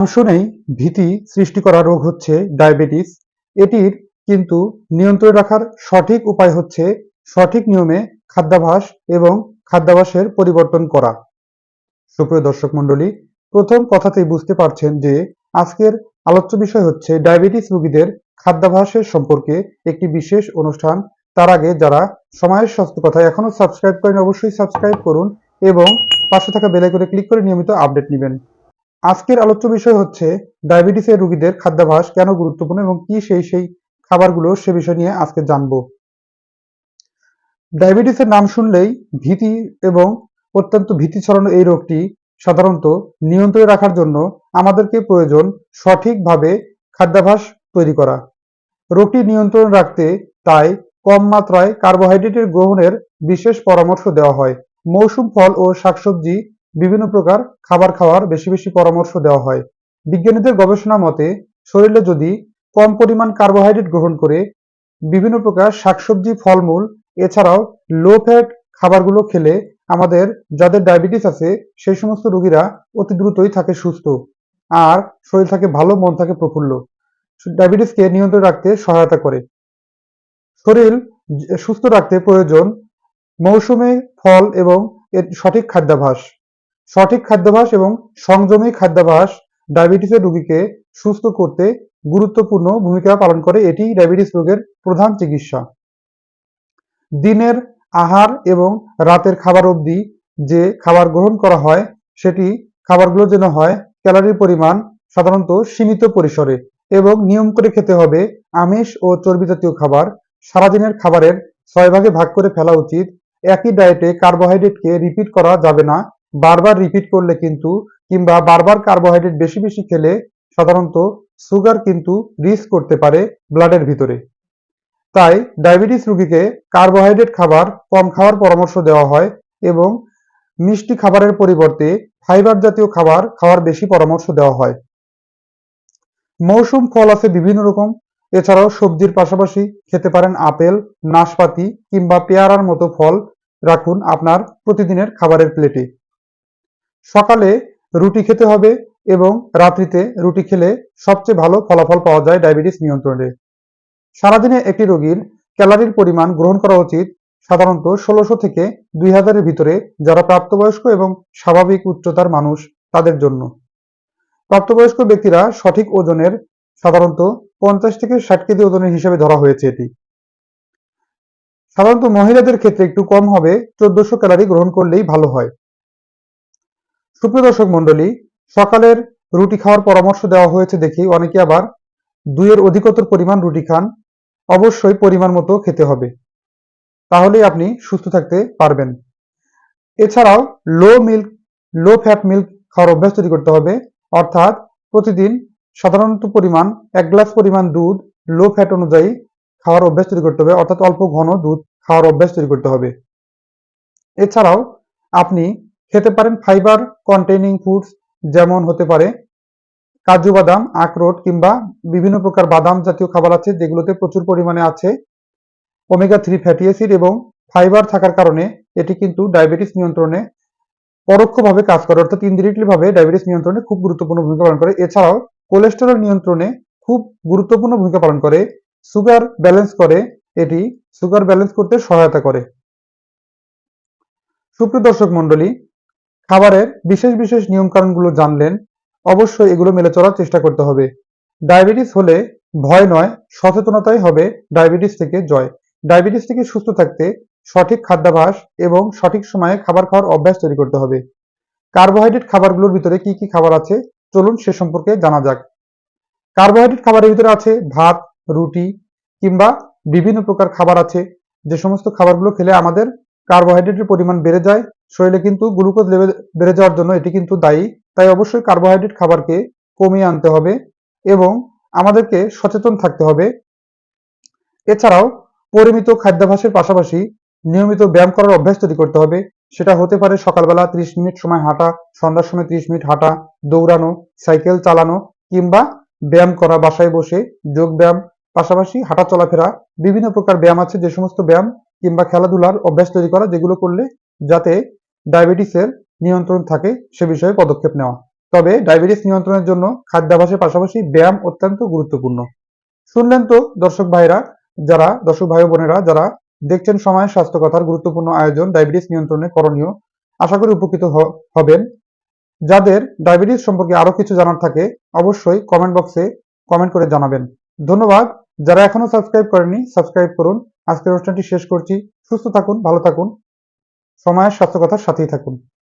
শুনেই ভীতি সৃষ্টি করা রোগ হচ্ছে ডায়াবেটিস। এটির কিন্তু নিয়ন্ত্রণে রাখার সঠিক উপায় হচ্ছে সঠিক নিয়মে খাদ্যাভাস এবং খাদ্যাভ্যাসের পরিবর্তন করা। সুপ্রিয় দর্শক মণ্ডলী, প্রথম কথাতেই বুঝতে পারছেন যে আজকের আলোচ্য বিষয় হচ্ছে ডায়াবেটিস রোগীদের খাদ্যাভ্যাসের সম্পর্কে একটি বিশেষ অনুষ্ঠান। তার আগে যারা সময়ের স্বাস্থ্য কথা এখনও সাবস্ক্রাইব করেন অবশ্যই সাবস্ক্রাইব করুন এবং পাশে থাকা বেল আইকনে ক্লিক করে নিয়মিত আপডেট নেবেন। আজকের আলোচ্য বিষয় হচ্ছে ডায়াবেটিসের রোগীদের খাদ্যাভ্যাস কেন গুরুত্বপূর্ণ এবং কি সেই সেই খাবারগুলো সে বিষয় নিয়ে আজকে জানব। ডায়াবেটিসের নাম শুনলেই ভীতি এবং অত্যন্ত ভীতি ছড়ানো এই রোগটি সাধারণত নিয়ন্ত্রণে রাখার জন্য আমাদেরকে প্রয়োজন সঠিকভাবে খাদ্যাভ্যাস তৈরি করা। রোগটি নিয়ন্ত্রণ রাখতে তাই কম মাত্রায় কার্বোহাইড্রেটের গ্রহণের বিশেষ পরামর্শ দেওয়া হয়। মৌসুম ফল ও শাকসবজি বিভিন্ন প্রকার খাবার খাওয়ার বেশি বেশি পরামর্শ দেওয়া হয়। বিজ্ঞানীদের গবেষণা মতে, শরীরে যদি কম পরিমাণ কার্বোহাইড্রেট গ্রহণ করে, বিভিন্ন প্রকার শাকসবজি, ফলমূল, এছাড়াও লো ফ্যাট খাবারগুলো খেলে আমাদের যাদের ডায়াবেটিস আছে, সেই সমস্ত রোগীরা অতি দ্রুতই থাকে সুস্থ আর শরীর থাকে ভালো, মন থাকে প্রফুল্ল। ডায়াবেটিসকে নিয়ন্ত্রণ রাখতে সহায়তা করে। শরীর সুস্থ রাখতে প্রয়োজন মৌসুমে ফল এবং এর সঠিক খাদ্যাভ্যাস। সঠিক খাদ্যাভ্যাস এবং সংযমী খাদ্যাভ্যাস ডায়াবেটিসের রোগীকে সুস্থ করতে গুরুত্বপূর্ণ ভূমিকা পালন করে এটি ডায়াবেটিস রোগের প্রধান চিকিৎসা। দিনের আহার এবং রাতের খাবার অবধি যে খাবার গ্রহণ করা হয়, সেটি খাবারগুলো যেন হয়, ক্যালোরির পরিমাণ সাধারণত সীমিত পরিসরে এবং নিয়ম করে খেতে হবে আমিষ ও চর্বি জাতীয় খাবার। সারাদিনের খাবারের ছয় ভাগে ভাগ করে ফেলা উচিত। একই ডায়েটে কার্বোহাইড্রেটকে রিপিট করা যাবে না। বারবার রিপিট করলে কিন্তু কিংবা বারবার কার্বোহাইড্রেট বেশি বেশি খেলে সাধারণত সুগার কিন্তু রিস্ক করতে পারে ব্লাডের ভিতরে। তাই ডায়াবেটিস রোগীকে কার্বোহাইড্রেট খাবার কম খাওয়ার পরামর্শ দেওয়া হয় এবং মিষ্টি খাবারের পরিবর্তে ফাইবার জাতীয় খাবার খাওয়ার বেশি পরামর্শ দেওয়া হয়। মৌসুম, ফল আছে বিভিন্ন রকম। এছাড়াও সবজির পাশাপাশি খেতে পারেন আপেল, নাশপাতি কিংবা পেয়ারার মতো ফল রাখুন আপনার প্রতিদিনের খাবারের প্লেটে সকালে রুটি খেতে হবে এবং রাত্রিতে রুটি খেলে সবচেয়ে ভালো ফলাফল পাওয়া যায় ডায়াবেটিস নিয়ন্ত্রণে। সারাদিনে একটি রোগীর ক্যালারির পরিমাণ গ্রহণ করা উচিত সাধারণত ষোলোশো থেকে দুই হাজারের ভিতরে যারা প্রাপ্তবয়স্ক এবং স্বাভাবিক উচ্চতার মানুষ তাদের জন্য। প্রাপ্তবয়স্ক ব্যক্তিরা সঠিক ওজনের সাধারণত পঞ্চাশ থেকে ষাট কেজি ওজনের হিসেবে ধরা হয়েছে এটি। সাধারণত মহিলাদের ক্ষেত্রে একটু কম হবে, চোদ্দশো ক্যালারি গ্রহণ করলেই ভালো হয়। সুপ্রিয় দর্শক মন্ডলী সকালের রুটি খাওয়ার পরামর্শ দেওয়া হয়েছে দেখি অনেকে আবার দুইয়ের অধিকতর পরিমাণ রুটি খান, অবশ্যই পরিমাণ মতো খেতে হবে। তাহলেই আপনি সুস্থ থাকতে পারবেন। এছাড়াও low milk low fat milk খাওয়ার অভ্যাস তৈরি করতে হবে। অর্থাৎ প্রতিদিন সাধারণত পরিমাণ এক গ্লাস পরিমাণ দুধ লো ফ্যাট অনুযায়ী খাওয়ার অভ্যাস তৈরি করতে হবে। অর্থাৎ অল্প ঘন দুধ খাওয়ার অভ্যাস তৈরি করতে হবে। এছাড়াও আপনি খেতে পারেন ফাইবার কন্টেনিং ফুডস যেমন হতে পারে কাজু বাদাম, আখরোট কিংবা বিভিন্ন প্রকার বাদাম জাতীয় খাবার আছে যেগুলোতে প্রচুর পরিমাণে আছে ওমেগা থ্রি ফ্যাটি অ্যাসিড এবং ফাইবার থাকার কারণে এটি কিন্তু ডায়াবেটিস নিয়ন্ত্রণে পরোক্ষভাবে কাজ করে, অর্থাৎ ইনডিরেক্টলি ভাবে ডায়াবেটিস নিয়ন্ত্রণে খুব গুরুত্বপূর্ণ ভূমিকা পালন করে। এছাড়াও কোলেস্টেরল নিয়ন্ত্রণে খুব গুরুত্বপূর্ণ ভূমিকা পালন করে সুগার ব্যালেন্স করে, এটি সুগার ব্যালেন্স করতে সহায়তা করে। সুপ্রিয় দর্শক মন্ডলী খাবারের বিশেষ বিশেষ নিয়মকানুনগুলো জানলেন, অবশ্যই এগুলো মেলে চলার চেষ্টা করতে হবে। ডায়াবেটিস হলে ভয় নয়, সচেতনতাই হবে ডায়াবেটিস থেকে জয়। ডায়াবেটিস থেকে সুস্থ থাকতে সঠিক খাদ্যাভাস এবং সঠিক সময়ে খাবার খাওয়ার অভ্যাস তৈরি করতে হবে। কার্বোহাইড্রেট খাবারগুলোর ভিতরে কি কি খাবার আছে? চলুন সে সম্পর্কে জানা যাক। কার্বোহাইড্রেট খাবারের ভিতরে আছে ভাত, রুটি কিংবা বিভিন্ন প্রকার খাবার আছে। যে সমস্ত খাবারগুলো খেলে আমাদের কার্বোহাইড্রেটের পরিমাণ বেড়ে যায় শরীরে কিন্তু গ্লুকোজ লেভেল বেড়ে যাওয়ার জন্য এটি কিন্তু দায়ী। তাই অবশ্যই কার্বোহাইড্রেট খাবারকে কমিয়ে আনতে হবে এবং আমাদেরকে সচেতন থাকতে হবে। এছাড়াও পরিমিত খাদ্যাভ্যাসের পাশাপাশি নিয়মিত ব্যায়াম করার অভ্যাস তৈরি করতে হবে। সেটা হতে পারে সকালবেলা ত্রিশ মিনিট সময় হাঁটা, সন্ধ্যার সময় ত্রিশ মিনিট হাঁটা, দৌড়ানো, সাইকেল চালানো কিংবা ব্যায়াম করা, বাসায় বসে যোগ ব্যায়াম, পাশাপাশি হাঁটা চলাফেরা, বিভিন্ন প্রকার ব্যায়াম আছে যে সমস্ত ব্যায়াম কিংবা খেলাধুলার অভ্যাস তৈরি করা যেগুলো করলে যাতে ডায়াবেটিসের নিয়ন্ত্রণ থাকে সে বিষয়ে পদক্ষেপ নেওয়া। তবে ডায়াবেটিস নিয়ন্ত্রণের জন্য খাদ্যাভ্যাসের পাশাপাশি ব্যায়াম অত্যন্ত গুরুত্বপূর্ণ। শুনলেন তো, দর্শক ভাইরা যারা, দর্শক ভাই বোনেরা, যারা দেখছেন সময় স্বাস্থ্য কথার গুরুত্বপূর্ণ আয়োজন ডায়াবেটিস নিয়ন্ত্রণে করণীয়, আশা করি উপকৃত হবেন। যাদের ডায়াবেটিস সম্পর্কে আরও কিছু জানার থাকে, অবশ্যই কমেন্ট বক্সে কমেন্ট করে জানাবেন। ধন্যবাদ। যারা এখনও সাবস্ক্রাইব করেননি সাবস্ক্রাইব করুন। আজকের অনুষ্ঠানটি শেষ করছি। সুস্থ থাকুন, ভালো থাকুন। সময়ের কথার সাথেই থাকুন।